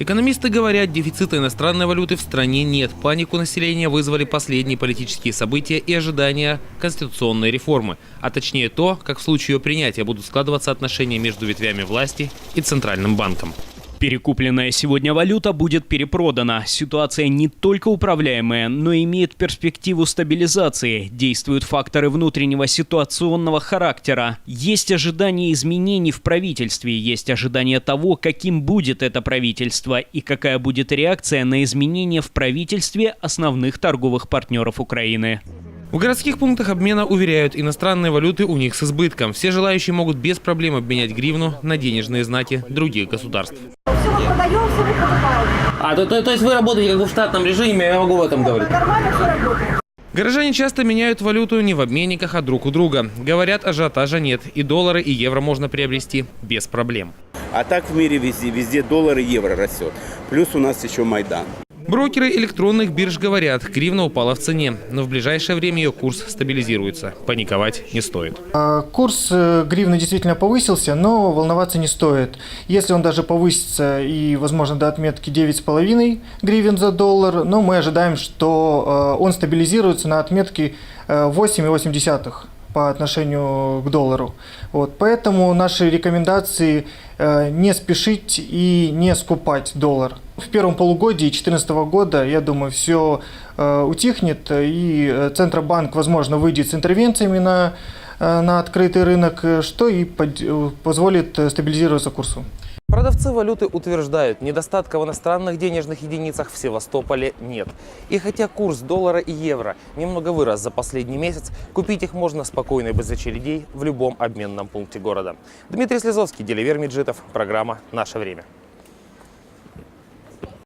Экономисты говорят, дефицита иностранной валюты в стране нет. Панику населения вызвали последние политические события и ожидания конституционной реформы. А точнее то, как в случае ее принятия будут складываться отношения между ветвями власти и Центральным банком. Перекупленная сегодня валюта будет перепродана. Ситуация не только управляемая, но и имеет перспективу стабилизации. Действуют факторы внутреннего ситуационного характера. Есть ожидания изменений в правительстве, есть ожидания того, каким будет это правительство и какая будет реакция на изменения в правительстве основных торговых партнеров Украины. В городских пунктах обмена уверяют, иностранные валюты у них с избытком. Все желающие могут без проблем обменять гривну на денежные знаки других государств. Мы продаем, все. А, то, то, то есть вы работаете как бы в штатном режиме, я могу в этом говорить. Нормально все работает. Горожане часто меняют валюту не в обменниках, а друг у друга. Говорят, ажиотажа нет, и доллары, и евро можно приобрести без проблем. А так в мире везде, везде доллар и евро растет. Плюс у нас еще Майдан. Брокеры электронных бирж говорят, гривна упала в цене, но в ближайшее время ее курс стабилизируется. Паниковать не стоит. А, Курс э, гривны действительно повысился, но волноваться не стоит. Если он даже повысится и, возможно, до отметки 9,5 гривен за доллар, но мы ожидаем, что э, он стабилизируется на отметке э, 8,8 по отношению к доллару. Вот. Поэтому наши рекомендации э, не спешить и не скупать доллар. В первом полугодии 2014 года, я думаю, все утихнет, и э, Центробанк, возможно, выйдет с интервенциями на, э, на открытый рынок, э, что и э, позволит э, стабилизироваться курсу. Продавцы валюты утверждают, недостатка в иностранных денежных единицах в Севастополе нет. И хотя курс доллара и евро немного вырос за последний месяц, купить их можно спокойно и без очередей в любом обменном пункте города. Дмитрий Слезовский, Деливер Меджитов, программа «Наше время».